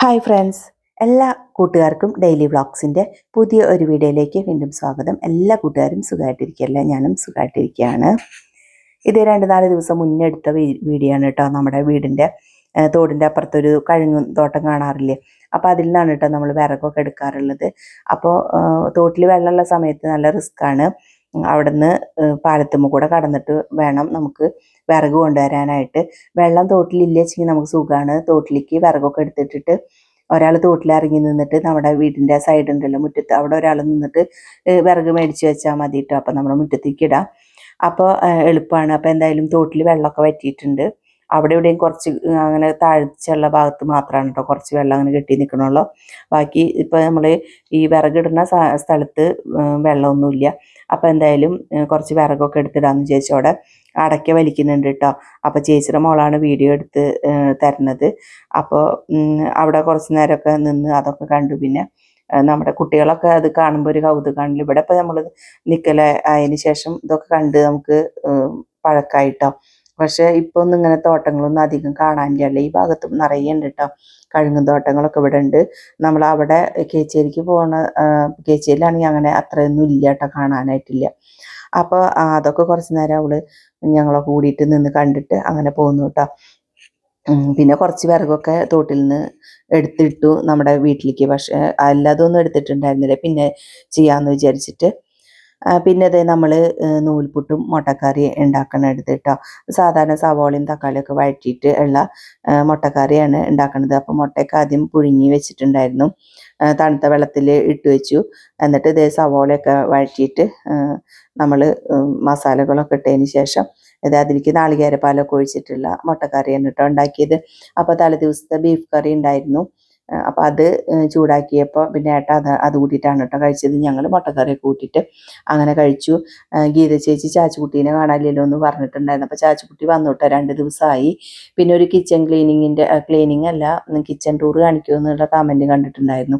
Hi friends എല്ലാ കൂട്ടുകാർക്കും daily വ്ളോഗ്സിന്റെ പുതിയ ഒരു വീഡിയോയിലേക്ക് വീണ്ടും സ്വാഗതം. എല്ലാ കൂട്ടുകാരും സുഖമായിട്ടിരിക്കുകയല്ല? ഞാനും സുഖമായിട്ടിരിക്കുകയാണ്. ഇത് രണ്ട് നാല് ദിവസം മുന്നേ എടുത്ത വീഡിയോ ആണ് കേട്ടോ. നമ്മുടെ വീടിന്റെ തോടിന്റെ അപ്പുറത്തൊരു കഴുങ്ങും തോട്ടം കാണാറില്ലേ? അപ്പോൾ അതിൽ നിന്നാണ് കേട്ടോ നമ്മൾ വിറകൊക്കെ എടുക്കാറുള്ളത്. അപ്പോൾ തോട്ടിൽ വെള്ളമുള്ള സമയത്ത് നല്ല റിസ്ക്കാണ് അവിടുന്ന് പാലത്തുമ്മ കൂടെ കടന്നിട്ട് വേണം നമുക്ക് വിറക് കൊണ്ടുവരാനായിട്ട്. വെള്ളം തോട്ടിലില്ല വെച്ചെങ്കിൽ നമുക്ക് സുഖമാണ് തോട്ടിലേക്ക് വിറകൊക്കെ എടുത്തിട്ടിട്ട് ഒരാൾ തോട്ടിൽ ഇറങ്ങി നിന്നിട്ട് നമ്മുടെ വീടിന്റെ സൈഡ് ഉണ്ടല്ലോ മുറ്റത്ത് അവിടെ ഒരാൾ നിന്നിട്ട് വിറക് മേടിച്ച് വെച്ചാൽ മതി കേട്ടോ അപ്പം നമ്മുടെ മുറ്റത്തേക്ക് ഇടാം. അപ്പോൾ എളുപ്പമാണ്. അപ്പോൾ എന്തായാലും തോട്ടിൽ വെള്ളമൊക്കെ വറ്റിയിട്ടുണ്ട്. അവിടെ ഇവിടെയും കുറച്ച് അങ്ങനെ താഴ്ചയുള്ള ഭാഗത്ത് മാത്രമാണ് കേട്ടോ കുറച്ച് വെള്ളം അങ്ങനെ കെട്ടി നിൽക്കണുള്ളൂ. ബാക്കി ഇപ്പോൾ നമ്മൾ ഈ വിറകിടുന്ന സ്ഥലത്ത് വെള്ളമൊന്നുമില്ല. അപ്പോൾ എന്തായാലും കുറച്ച് വിറകൊക്കെ എടുത്തിടാമെന്ന് ചേച്ചി അവിടെ അടയ്ക്ക വലിക്കുന്നുണ്ട് കേട്ടോ അപ്പോൾ ചേച്ചിയുടെ മോളാണ് വീഡിയോ എടുത്ത് തരുന്നത്. അപ്പോൾ അവിടെ കുറച്ച് നേരമൊക്കെ നിന്ന് അതൊക്കെ കണ്ടു. പിന്നെ നമ്മുടെ കുട്ടികളൊക്കെ അത് കാണുമ്പോൾ ഒരു കൗതുകമാണല്ലോ ഇവിടെ ഇപ്പോൾ നമ്മൾ നിൽക്കല ശേഷം ഇതൊക്കെ കണ്ട് നമുക്ക് പഴക്കായിട്ടോ പക്ഷേ ഇപ്പോൾ ഒന്നും ഇങ്ങനെ തോട്ടങ്ങളൊന്നും അധികം കാണാനില്ല. ഈ ഭാഗത്തും നിറയെ ഉണ്ട് കേട്ടോ കഴുങ്ങും തോട്ടങ്ങളൊക്കെ ഇവിടെ ഉണ്ട്. നമ്മൾ അവിടെ കേച്ചേരിക്ക് പോണ കേച്ചേരിയിലാണെങ്കിൽ അങ്ങനെ അത്രയൊന്നും ഇല്ല കേട്ടോ കാണാനായിട്ടില്ല. അപ്പോൾ അതൊക്കെ കുറച്ച് നേരം അവൾ ഞങ്ങളെ കൂടിയിട്ട് നിന്ന് കണ്ടിട്ട് അങ്ങനെ പോന്നു കേട്ടോ പിന്നെ കുറച്ച് വിറകൊക്കെ തോട്ടിൽ നിന്ന് എടുത്തിട്ടു നമ്മുടെ വീട്ടിലേക്ക്. പക്ഷെ അല്ലാതൊന്നും എടുത്തിട്ടുണ്ടായിരുന്നില്ല. പിന്നെ ചെയ്യാന്ന് വിചാരിച്ചിട്ട് പിന്നെ അതേ നമ്മൾ നൂൽപുട്ടും മുട്ടക്കറി ഉണ്ടാക്കണം കേട്ടോ സാധാരണ സവോളയും തക്കാളിയൊക്കെ വഴറ്റിയിട്ട് ഉള്ള മുട്ടക്കറിയാണ് ഉണ്ടാക്കുന്നത് അപ്പോൾ മുട്ടയൊക്കെ ആദ്യം പുഴുങ്ങി വെച്ചിട്ടുണ്ടായിരുന്നു. തണുത്ത വെള്ളത്തിൽ ഇട്ട് വെച്ചു. എന്നിട്ട് ഇതേ സവോളയൊക്കെ വഴറ്റിയിട്ട് നമ്മൾ മസാലകളൊക്കെ ഇട്ടതിന് ശേഷം ഇത് അതിലേക്ക് നാളികേരപ്പാലൊക്കെ ഒഴിച്ചിട്ടുള്ള മുട്ടക്കറിയാണ് കേട്ടോ ഉണ്ടാക്കിയത്. അപ്പോൾ തലേ ദിവസത്തെ ബീഫ് കറി ഉണ്ടായിരുന്നു. അപ്പോൾ അത് ചൂടാക്കിയപ്പോൾ പിന്നെ ഏട്ട അത് അത് കൂട്ടിയിട്ടാണ് കേട്ടോ കഴിച്ചത്. ഞങ്ങൾ മുട്ടക്കറി കൂട്ടിയിട്ട് അങ്ങനെ കഴിച്ചു. ഗീത ചേച്ചി ചാച്ചുകുട്ടീനെ കാണാനില്ലല്ലോ എന്ന് പറഞ്ഞിട്ടുണ്ടായിരുന്നു. അപ്പോൾ ചാച്ചുകുട്ടി വന്നു രണ്ട് ദിവസമായി പിന്നെ ഒരു കിച്ചൺ ക്ലീനിങ്ങിന്റെ ക്ലീനിങ് അല്ല കിച്ചൺ ടൂർ കാണിക്കുമോ എന്നുള്ള കമന്റ് കണ്ടിട്ടുണ്ടായിരുന്നു.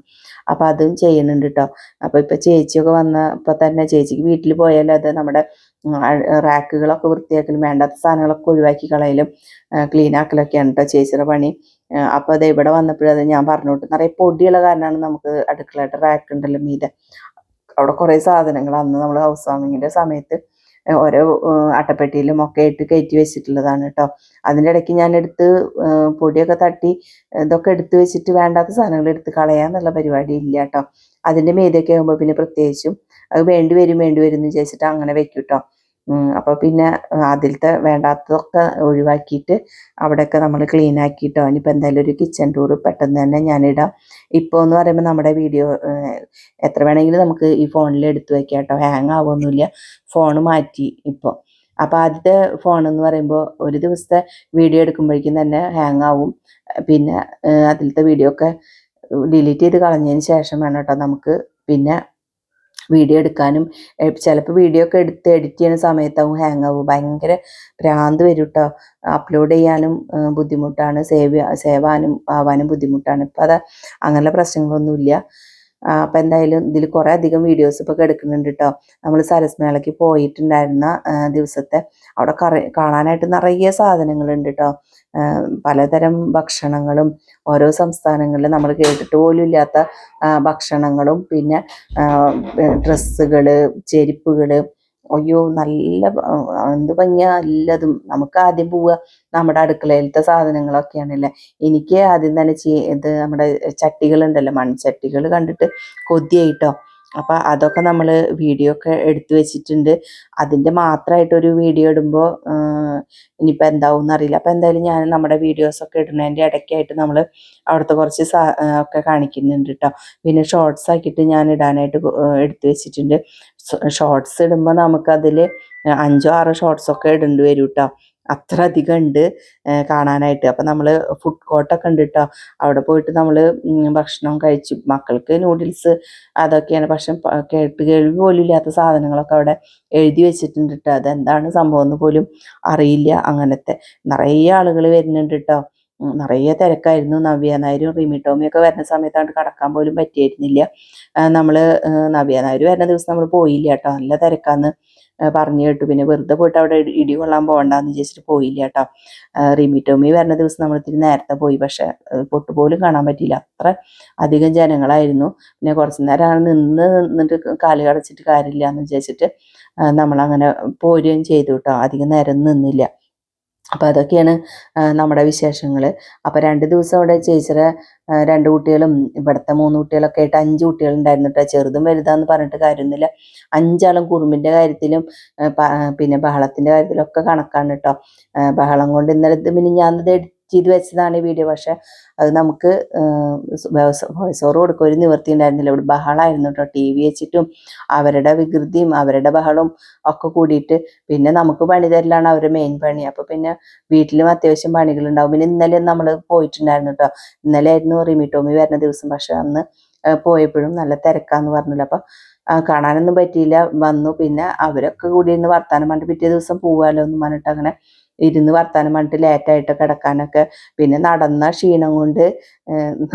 അപ്പോൾ അതും ചെയ്യുന്നുണ്ട് കേട്ടോ. അപ്പോൾ ഇപ്പോൾ ചേച്ചിയൊക്കെ വന്നപ്പോൾ തന്നെ ചേച്ചിക്ക് വീട്ടിൽ പോയാലും അത് നമ്മുടെ റാക്കുകളൊക്കെ വൃത്തിയാക്കലും വേണ്ടാത്ത സാധനങ്ങളൊക്കെ ഒഴിവാക്കി കളയലും ക്ലീൻ ആക്കലൊക്കെയാണ് കേട്ടോ ചേച്ചിയുടെ പണി. അപ്പൊ അത് ഇവിടെ വന്നപ്പോഴത് ഞാൻ പറഞ്ഞു കൊടുത്തു നിറയെ പൊടിയുള്ള കാരണമാണ് നമുക്ക് അടുക്കളയുടെ റാക്ക് ഉണ്ടല്ലോ മീതെ. അവിടെ കുറേ സാധനങ്ങൾ അന്ന് നമ്മൾ ഹൗസ് വാമിങ്ങിന്റെ സമയത്ത് ഓരോ അട്ടപ്പെട്ടിയിലും ഒക്കെ ഇട്ട് കയറ്റി വെച്ചിട്ടുള്ളതാണ് കേട്ടോ അതിന്റെ ഇടയ്ക്ക് ഞാൻ എടുത്ത് പൊടിയൊക്കെ തട്ടി ഇതൊക്കെ എടുത്ത് വെച്ചിട്ട് വേണ്ടാത്ത സാധനങ്ങൾ എടുത്ത് കളയാന്നുള്ള പരിപാടി ഇല്ല കേട്ടോ അതിന്റെ മീതൊക്കെ ആകുമ്പോൾ പിന്നെ പ്രത്യേകിച്ചും അത് വേണ്ടി വരും വേണ്ടി വരും എന്ന് വിചാരിച്ചിട്ട് അങ്ങനെ വെക്കും കേട്ടോ അപ്പോൾ പിന്നെ അതിലത്തെ വേണ്ടാത്തതൊക്കെ ഒഴിവാക്കിയിട്ട് അവിടെയൊക്കെ നമ്മൾ ക്ലീൻ ആക്കിയിട്ടോ ഇനിയിപ്പോൾ എന്തായാലും ഒരു കിച്ചൺ ടൂർ പെട്ടെന്ന് തന്നെ ഞാനിടാം. ഇപ്പോൾ എന്ന് പറയുമ്പോൾ നമ്മുടെ വീഡിയോ എത്ര വേണമെങ്കിലും നമുക്ക് ഈ ഫോണിൽ എടുത്തു വയ്ക്കാം കേട്ടോ ഹാങ് ആവുമൊന്നുമില്ല ഫോൺ മാറ്റി ഇപ്പോൾ അപ്പോൾ ആദ്യത്തെ ഫോൺ എന്ന് പറയുമ്പോൾ ഒരു ദിവസത്തെ വീഡിയോ എടുക്കുമ്പോഴേക്കും തന്നെ ഹാങ് ആവും. പിന്നെ അതിലത്തെ വീഡിയോ ഒക്കെ ഡിലീറ്റ് ചെയ്ത് കളഞ്ഞതിന് ശേഷം വേണം കേട്ടോ നമുക്ക് പിന്നെ വീഡിയോ എടുക്കാനും ചിലപ്പോൾ വീഡിയോ ഒക്കെ എടുത്ത് എഡിറ്റ് ചെയ്യുന്ന സമയത്താവും ഹാങ് ആവും ഭയങ്കര ഭ്രാന്ത് വരും കേട്ടോ അപ്ലോഡ് ചെയ്യാനും ബുദ്ധിമുട്ടാണ്. സേവ് സേവാനും ആവാനും ബുദ്ധിമുട്ടാണ്. ഇപ്പം അത് അങ്ങനെയുള്ള പ്രശ്നങ്ങളൊന്നുമില്ല. അപ്പം എന്തായാലും ഇതിൽ കുറേ അധികം വീഡിയോസ് ഇപ്പോൾ എടുക്കുന്നുണ്ട് കേട്ടോ നമ്മൾ സരസ്മേളയ്ക്ക് പോയിട്ടുണ്ടായിരുന്ന ദിവസത്തെ അവിടെ കറി കാണാനായിട്ട് നിറയെ സാധനങ്ങളുണ്ട് കേട്ടോ പലതരം ഭക്ഷണങ്ങളും ഓരോ സംസ്ഥാനങ്ങളിൽ നമ്മൾ കേട്ടിട്ട് പോലും ഇല്ലാത്ത ഭക്ഷണങ്ങളും പിന്നെ ഡ്രസ്സുകൾ ചെരുപ്പുകൾ അയ്യോ നല്ല എന്ത് ഭംഗിയാ നല്ലതും നമുക്ക് ആദ്യം പോവുക. നമ്മുടെ അടുക്കളയിലത്തെ സാധനങ്ങളൊക്കെയാണല്ലേ. എനിക്ക് ആദ്യം തന്നെ ചെയ്ത് നമ്മുടെ ചട്ടികളുണ്ടല്ലോ മൺചട്ടികൾ കണ്ടിട്ട് കൊതിയായിട്ടോ അപ്പൊ അതൊക്കെ നമ്മൾ വീഡിയോ ഒക്കെ എടുത്തു വെച്ചിട്ടുണ്ട്. അതിന്റെ മാത്രമായിട്ടൊരു വീഡിയോ ഇടുമ്പോൾ ഇനിയിപ്പോൾ എന്താവും എന്നറിയില്ല അപ്പോൾ എന്തായാലും ഞാൻ നമ്മുടെ വീഡിയോസൊക്കെ ഇടുന്നതിന്റെ ഇടയ്ക്കായിട്ട് നമ്മൾ അവിടുത്തെ കുറച്ച് ഒക്കെ കാണിക്കുന്നുണ്ട് കേട്ടോ പിന്നെ ഷോർട്സ് ആക്കിയിട്ട് ഞാൻ ഇടാനായിട്ട് എടുത്തു വെച്ചിട്ടുണ്ട്. ഷോർട്സ് ഇടുമ്പോൾ നമുക്കതിൽ അഞ്ചോ ആറോ ഷോർട്സൊക്കെ ഇടേണ്ടി വരും കേട്ടോ അത്ര അധികം ഉണ്ട് കാണാനായിട്ട്. അപ്പം നമ്മൾ ഫുഡ് കോർട്ടൊക്കെ ഉണ്ട് കേട്ടോ അവിടെ പോയിട്ട് നമ്മൾ ഭക്ഷണം കഴിച്ചു. മക്കൾക്ക് നൂഡിൽസ് അതൊക്കെയാണ്. പക്ഷെ കേട്ട് കേൾവി പോലും ഇല്ലാത്ത സാധനങ്ങളൊക്കെ അവിടെ എഴുതി വെച്ചിട്ടുണ്ട് കേട്ടോ അതെന്താണ് സംഭവം എന്ന് പോലും അറിയില്ല അങ്ങനത്തെ. നിറയെ ആളുകൾ വരുന്നുണ്ട് കേട്ടോ നിറയെ തിരക്കായിരുന്നു. നവ്യ നായരും റിമി ടോമിയൊക്കെ വരുന്ന സമയത്താണ് കടക്കാൻ പോലും പറ്റിയിരുന്നില്ല. നമ്മൾ നവ്യ നായർ വരുന്ന ദിവസം നമ്മൾ പോയില്ല കേട്ടോ നല്ല തിരക്കാന്ന് പറഞ്ഞു കേട്ടു പിന്നെ വെറുതെ പോയിട്ട് അവിടെ ഇടി- കൊള്ളാൻ പോകണ്ടെന്ന് വിചാരിച്ചിട്ട് പോയില്ല കേട്ടോ. റിമി ടോമി വരുന്ന ദിവസം നമ്മൾ ഇത്തിരി നേരത്തെ പോയി. പക്ഷെ പൊട്ടുപോലും പോലും കാണാൻ പറ്റിയില്ല. അത്ര അധികം ജനങ്ങളായിരുന്നു. പിന്നെ കുറച്ച് നേരം നിന്ന് നിന്നിട്ട് കാൽ കടച്ചിട്ട് കാര്യമില്ല എന്ന് വിചാരിച്ചിട്ട് നമ്മളങ്ങനെ പോരുകയും ചെയ്തു കേട്ടോ. അധികം നേരം നിന്നില്ല. അപ്പോൾ അതൊക്കെയാണ് നമ്മുടെ വിശേഷങ്ങൾ അപ്പോൾ രണ്ട് ദിവസം അവിടെ ചേച്ചിയുടെ രണ്ട് കുട്ടികളും ഇവിടുത്തെ മൂന്ന് കുട്ടികളൊക്കെ ആയിട്ട് അഞ്ച് കുട്ടികളുണ്ടായിരുന്നു കേട്ടോ ചെറുതും വലുതാന്ന് പറഞ്ഞിട്ട് കാര്യമൊന്നുമില്ല. അഞ്ചാളും കുറുമ്പിന്റെ കാര്യത്തിലും പിന്നെ ബഹളത്തിന്റെ കാര്യത്തിലൊക്കെ കണക്കാണ് കേട്ടോ ബഹളം കൊണ്ട് ഇന്നലെ പിന്നെ ഇത് എഡിറ്റ് ചെയ്ത് വെച്ചതാണ് ഈ വീഡിയോ പക്ഷെ അത് നമുക്ക് വോയിസ് ഓവർ കൊടുക്കുക ഒരു നിവൃത്തി ഉണ്ടായിരുന്നില്ല. ഇവിടെ ബഹളമായിരുന്നു കേട്ടോ. ടി വി വെച്ചിട്ടും അവരുടെ വികൃതിയും അവരുടെ ബഹളവും ഒക്കെ കൂടിയിട്ട് പിന്നെ നമുക്ക് പണി തരലാണ് അവരുടെ മെയിൻ പണി. അപ്പോൾ പിന്നെ വീട്ടിലും അത്യാവശ്യം പണികളുണ്ടാവും. പിന്നെ ഇന്നലെ നമ്മൾ പോയിട്ടുണ്ടായിരുന്നു കേട്ടോ. ഇന്നലെ ആയിരുന്നു ടോമി വരുന്ന ദിവസം. പക്ഷെ അന്ന് പോയപ്പോഴും നല്ല തിരക്കാന്ന് പറഞ്ഞില്ല. അപ്പൊ കാണാനൊന്നും പറ്റിയില്ല. വന്നു. പിന്നെ അവരൊക്കെ കൂടി ഇന്ന് വർത്താനം പറഞ്ഞിട്ട് പിറ്റേ ദിവസം പോവാലോ എന്ന് പറഞ്ഞിട്ട് അങ്ങനെ ഇരുന്ന് വർത്താനം പറഞ്ഞിട്ട് ലേറ്റായിട്ട് കിടക്കാനൊക്കെ. പിന്നെ നടന്ന ക്ഷീണം കൊണ്ട്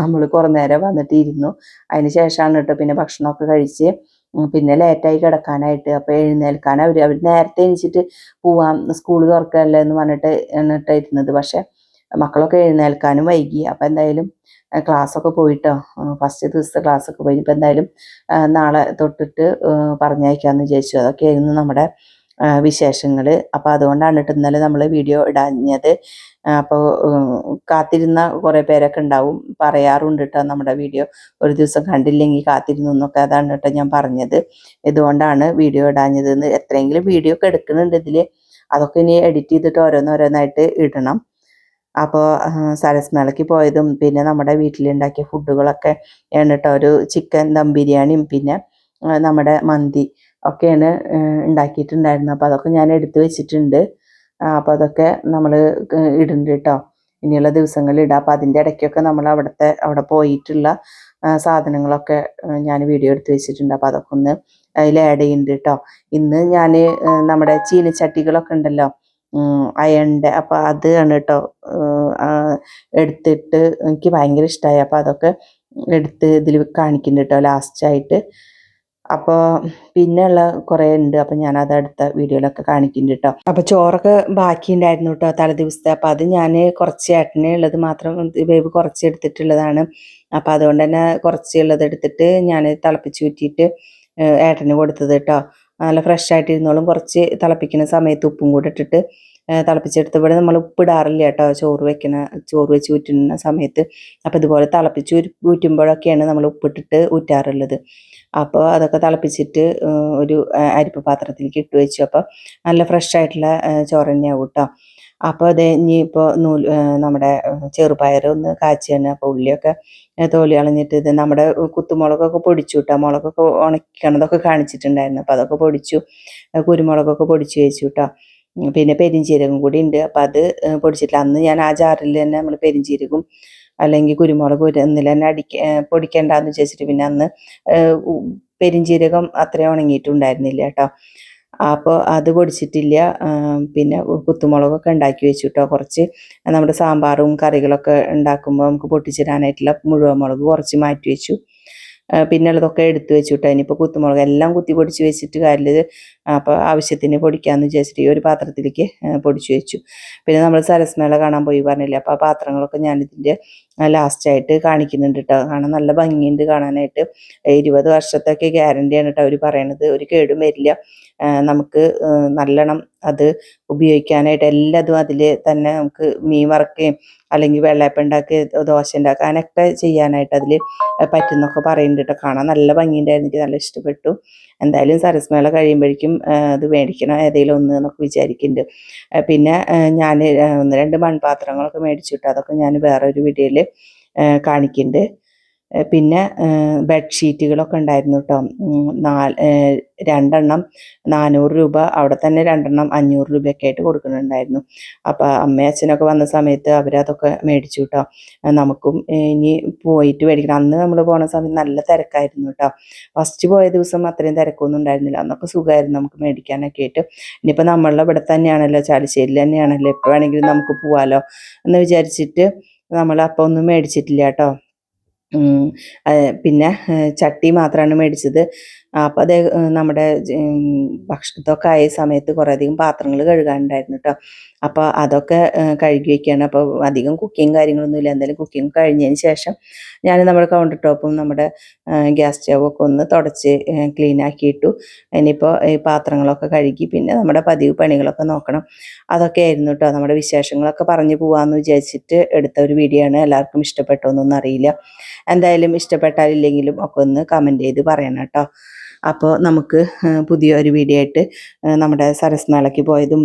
നമ്മൾ കുറേ നേരം വന്നിട്ട് ഇരുന്നു. അതിന് ശേഷമാണ് കേട്ടോ പിന്നെ ഭക്ഷണമൊക്കെ കഴിച്ച് പിന്നെ ലേറ്റായി കിടക്കാനായിട്ട്. അപ്പോൾ എഴുന്നേൽക്കാൻ അവർ അവർ നേരത്തെ എണീച്ചിട്ട് പോവാം സ്കൂൾ തുറക്കല്ലേ എന്ന് പറഞ്ഞിട്ട് എന്നിട്ടായിരുന്നത് പക്ഷേ മക്കളൊക്കെ എഴുന്നേൽക്കാനും വൈകി. അപ്പം എന്തായാലും ക്ലാസ്സൊക്കെ പോയിട്ടോ. ഫസ്റ്റ് ദിവസത്തെ ക്ലാസ്സൊക്കെ പോയി. ഇപ്പം എന്തായാലും നാളെ തൊട്ടിട്ട് പറഞ്ഞയക്കാമെന്ന് വിചാരിച്ചു. അതൊക്കെയായിരുന്നു നമ്മുടെ വിശേഷങ്ങൾ അപ്പോൾ അതുകൊണ്ടാണ് കേട്ടോ ഇന്നലെ നമ്മൾ വീഡിയോ ഇടാഞ്ഞത്. അപ്പോൾ കാത്തിരുന്ന കുറേ പേരൊക്കെ ഉണ്ടാവും പറയാറുണ്ട് കേട്ടോ നമ്മുടെ വീഡിയോ. ഒരു ദിവസം കണ്ടില്ലെങ്കിൽ കാത്തിരുന്നു എന്നൊക്കെ അതാണ് കേട്ടോ ഞാൻ പറഞ്ഞത്. ഇതുകൊണ്ടാണ് വീഡിയോ ഇടാഞ്ഞത് എന്ന് എത്രയെങ്കിലും വീഡിയോ ഒക്കെ എടുക്കുന്നുണ്ട് ഇതിൽ അതൊക്കെ ഇനി എഡിറ്റ് ചെയ്തിട്ട് ഓരോന്നോരോന്നായിട്ട് ഇടണം. അപ്പോൾ സരസ്മേളയ്ക്ക് പോയതും പിന്നെ നമ്മുടെ വീട്ടിലുണ്ടാക്കിയ ഫുഡുകളൊക്കെ കേട്ടോ ഒരു ചിക്കൻ ദം ബിരിയാണിയും പിന്നെ നമ്മുടെ മന്തി. ഒക്കെയാണ് ഉണ്ടാക്കിയിട്ടുണ്ടായിരുന്നത്. അപ്പോൾ അതൊക്കെ ഞാൻ എടുത്തു വെച്ചിട്ടുണ്ട്. അപ്പോൾ അതൊക്കെ നമ്മൾ ഇടുന്നുണ്ട് കേട്ടോ. ഇനിയുള്ള ദിവസങ്ങളിൽ ഇടാം. അപ്പോൾ അതിന്റെ ഇടയ്ക്കൊക്കെ നമ്മൾ അവിടുത്തെ അവിടെ പോയിട്ടുള്ള സാധനങ്ങളൊക്കെ ഞാൻ വീഡിയോ എടുത്ത് വെച്ചിട്ടുണ്ട്. അപ്പോൾ അതൊക്കെ ഒന്ന് അതിൽ ആഡ് ചെയ്യുന്നുണ്ട് കേട്ടോ. ഇന്ന് ഞാൻ നമ്മുടെ ചീനച്ചട്ടികളൊക്കെ ഉണ്ടല്ലോ അയണിന്റെ അപ്പോൾ ആണ് കേട്ടോ എടുത്തിട്ട് എനിക്ക് ഭയങ്കര ഇഷ്ടമായി അപ്പോൾ അതൊക്കെ എടുത്ത് ഇതിൽ കാണിക്കുന്നുണ്ട് കേട്ടോ ലാസ്റ്റായിട്ട് അപ്പോൾ പിന്നെയുള്ള കുറേ ഉണ്ട് അപ്പം ഞാൻ അത് അടുത്ത വീഡിയോയിലൊക്കെ കാണിക്കുന്നുണ്ട് കേട്ടോ അപ്പോൾ ചോറൊക്കെ ബാക്കി ഉണ്ടായിരുന്നു കേട്ടോ തലേദിവസത്തെ. അപ്പോൾ അത് ഞാൻ കുറച്ച് ഏട്ടനെ ഉള്ളത് മാത്രം വേവ് കുറച്ച് എടുത്തിട്ടുള്ളതാണ്. അപ്പോൾ അതുകൊണ്ട് തന്നെ കുറച്ച് ഉള്ളത് എടുത്തിട്ട് ഞാൻ തിളപ്പിച്ച് ഊറ്റിയിട്ട് ഏഹ് ഏട്ടന് കൊടുത്തത് കേട്ടോ നല്ല ഫ്രഷ് ആയിട്ട് ഇരുന്നോളും കുറച്ച് തിളപ്പിക്കുന്ന സമയത്ത് ഉപ്പും കൂടെ ഇട്ടിട്ട് തിളപ്പിച്ചെടുത്ത് ഇവിടെ നമ്മൾ ഉപ്പിടാറില്ല കേട്ടോ ചോറ് വെക്കണ ചോറ് വെച്ച് ഊറ്റുന്ന സമയത്ത്. അപ്പോൾ ഇതുപോലെ തിളപ്പിച്ച് ഊറ്റുമ്പോഴൊക്കെയാണ് നമ്മൾ ഉപ്പിട്ടിട്ട് ഊറ്റാറുള്ളത്. അപ്പോൾ അതൊക്കെ തിളപ്പിച്ചിട്ട് ഒരു അരിപ്പ് പാത്രത്തിലേക്ക് ഇട്ട് വെച്ചു. അപ്പോൾ നല്ല ഫ്രഷ് ആയിട്ടുള്ള ചോറ് തന്നെയാവും കേട്ടോ. അപ്പോൾ അത് ഇനിയിപ്പോൾ ഏഹ് നമ്മുടെ ചെറുപയർ ഒന്ന് കാച്ചിയാണ്. അപ്പോൾ ഉള്ളിയൊക്കെ തോലി കളഞ്ഞിട്ട് ഇത് നമ്മുടെ കുത്തുമുളകൊക്കെ പൊടിച്ചു കേട്ടോ. മുളകൊക്കെ ഉണക്കണതൊക്കെ കാണിച്ചിട്ടുണ്ടായിരുന്നു. അപ്പോൾ അതൊക്കെ പൊടിച്ചു കുരുമുളകൊക്കെ പൊടിച്ചു വെച്ചു കേട്ടോ. പിന്നെ പെരിഞ്ചീരകം കൂടി ഉണ്ട് അപ്പം അത് പൊടിച്ചിട്ട് പൊടിച്ചിട്ടില്ല. അന്ന് ഞാൻ ആ ജാറിൽ തന്നെ നമ്മൾ പെരിഞ്ചീരകം അല്ലെങ്കിൽ കുരുമുളക് ഒന്നിൽ തന്നെ അടിക്ക പൊടിക്കണ്ടെന്ന് വിചാരിച്ചിട്ട് പിന്നെ അന്ന് പെരിഞ്ചീരകം അത്രയും ഉണങ്ങിയിട്ടുണ്ടായിരുന്നില്ല കേട്ടോ. അപ്പോൾ അത് പൊടിച്ചിട്ടില്ല. പിന്നെ കുത്തുമുളകൊക്കെ ഉണ്ടാക്കി വെച്ചു കേട്ടോ കുറച്ച്. നമ്മുടെ സാമ്പാറും കറികളൊക്കെ ഉണ്ടാക്കുമ്പോൾ നമുക്ക് പൊട്ടിച്ചിടാനായിട്ടുള്ള മുഴുവൻ മുളക് കുറച്ച് മാറ്റി വെച്ചു. പിന്നെ ഉള്ളതൊക്കെ എടുത്തു വെച്ചിട്ട് ഇനിയിപ്പോൾ കുത്തുമുളക് എല്ലാം കുത്തി പൊടിച്ച് വെച്ചിട്ട് കാര്യമില്ല. അപ്പോൾ ആവശ്യത്തിന് പൊടിക്കാമെന്ന് വിചാരിച്ചിട്ട് ഈ ഒരു പാത്രത്തിലേക്ക് പൊടിച്ചു വെച്ചു. പിന്നെ നമ്മൾ സരസ്മേള കാണാൻ പോയി പറഞ്ഞില്ലേ? അപ്പോൾ ആ പാത്രങ്ങളൊക്കെ ഞാനിതിന്റെ ലാസ്റ്റായിട്ട് കാണിക്കുന്നുണ്ട് കേട്ടോ കാണാൻ നല്ല ഭംഗിയുണ്ട് കാണാനായിട്ട്. ഇരുപത് വർഷത്തൊക്കെ ഗ്യാരണ്ടിയാണ് കേട്ടോ അവർ പറയണത്. ഒരു കേടും വരില്ല. നമുക്ക് നല്ലോണം അത് ഉപയോഗിക്കാനായിട്ട് എല്ലാതും അതിൽ തന്നെ നമുക്ക് മീൻ വറക്കുകയും അല്ലെങ്കിൽ വെള്ളയപ്പം ഉണ്ടാക്കി ദോശ ഉണ്ടാക്കാനൊക്കെ ചെയ്യാനായിട്ട് അതിൽ പറ്റുന്നൊക്കെ പറയുന്നുണ്ട് കേട്ടോ. കാണാൻ നല്ല ഭംഗിയുണ്ടായിരുന്നു. എനിക്ക് നല്ല ഇഷ്ടപ്പെട്ടു. എന്തായാലും സരസ്മേള കഴിയുമ്പോഴേക്കും അത് മേടിക്കണം. ഏതെങ്കിലും ഒന്ന് എന്നൊക്കെ വിചാരിക്കുന്നുണ്ട്. പിന്നെ ഞാൻ ഒന്ന് രണ്ട് മൺപാത്രങ്ങളൊക്കെ മേടിച്ചു അതൊക്കെ ഞാൻ വേറൊരു വീഡിയോയിൽ കാണിക്കുന്നുണ്ട്. പിന്നെ ബെഡ്ഷീറ്റുകളൊക്കെ ഉണ്ടായിരുന്നു കേട്ടോ നാല് രണ്ടെണ്ണം നാനൂറ് രൂപ അവിടെ തന്നെ രണ്ടെണ്ണം അഞ്ഞൂറ് രൂപയൊക്കെ ആയിട്ട് കൊടുക്കുന്നുണ്ടായിരുന്നു. അപ്പോൾ അമ്മയും അച്ഛനൊക്കെ വന്ന സമയത്ത് അവരതൊക്കെ മേടിച്ചു കേട്ടോ നമുക്കും ഇനി പോയിട്ട് മേടിക്കണം. അന്ന് നമ്മൾ പോണ സമയത്ത് നല്ല തിരക്കായിരുന്നു കേട്ടോ ഫസ്റ്റ് പോയ ദിവസം അത്രയും തിരക്കൊന്നും ഉണ്ടായിരുന്നില്ല. അന്നൊക്കെ സുഖമായിരുന്നു നമുക്ക് മേടിക്കാനൊക്കെ ആയിട്ട്. ഇനിയിപ്പോൾ നമ്മളുടെ ഇവിടെ തന്നെയാണല്ലോ ചാലിശ്ശേരിയിൽ തന്നെയാണല്ലോ. എപ്പോൾ വേണമെങ്കിലും നമുക്ക് പോവാലോ എന്ന് വിചാരിച്ചിട്ട് നമ്മൾ ഒന്നും മേടിച്ചിട്ടില്ല കേട്ടോ പിന്നെ ചട്ടി മാത്രമാണ് മേടിച്ചത്. അപ്പം അത് നമ്മുടെ ഭക്ഷണത്തൊക്കെ ആയ സമയത്ത് കുറേ അധികം പാത്രങ്ങൾ കഴുകാനുണ്ടായിരുന്നു കേട്ടോ അപ്പോൾ അതൊക്കെ കഴുകി വെക്കുകയാണ് അപ്പോൾ അധികം കുക്കിങ് കാര്യങ്ങളൊന്നും ഇല്ല. എന്തായാലും കുക്കിംഗ് കഴിഞ്ഞതിന് ശേഷം ഞാൻ നമ്മുടെ കൗണ്ടർ ടോപ്പും നമ്മുടെ ഗ്യാസ് സ്റ്റൗവൊക്കെ ഒന്ന് തുടച്ച് ക്ലീൻ ആക്കിയിട്ടു. ഇനിയിപ്പോൾ ഈ പാത്രങ്ങളൊക്കെ കഴുകി പിന്നെ നമ്മുടെ പതിവ് പണികളൊക്കെ നോക്കണം. അതൊക്കെ ആയിരുന്നു കേട്ടോ നമ്മുടെ വിശേഷങ്ങളൊക്കെ പറഞ്ഞു പോകാമെന്ന് വിചാരിച്ചിട്ട് എടുത്ത ഒരു വീഡിയോ ആണ്. എല്ലാവർക്കും ഇഷ്ടപ്പെട്ടോ എന്നൊന്നും അറിയില്ല. എന്തായാലും ഇഷ്ടപ്പെട്ടാലില്ലെങ്കിലും ഒക്കെ ഒന്ന് കമന്റ് ചെയ്ത് പറയണം കേട്ടോ. അപ്പോൾ നമുക്ക് പുതിയൊരു വീഡിയോ ആയിട്ട് നമ്മുടെ സരസ് മേളയ്ക്ക് പോയതും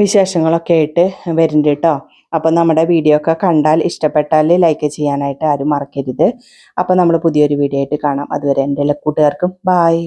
വിശേഷങ്ങളൊക്കെ ആയിട്ട് വരുന്നുണ്ട് കേട്ടോ. അപ്പോൾ നമ്മുടെ വീഡിയോ ഒക്കെ കണ്ടാൽ ഇഷ്ടപ്പെട്ടാൽ ലൈക്ക് ചെയ്യാനായിട്ട് ആരും മറക്കരുത്. അപ്പോൾ നമ്മൾ പുതിയൊരു വീഡിയോ ആയിട്ട് കാണാം. അതുവരെ എന്റെ എല്ലാ കൂട്ടുകാർക്കും ബായ്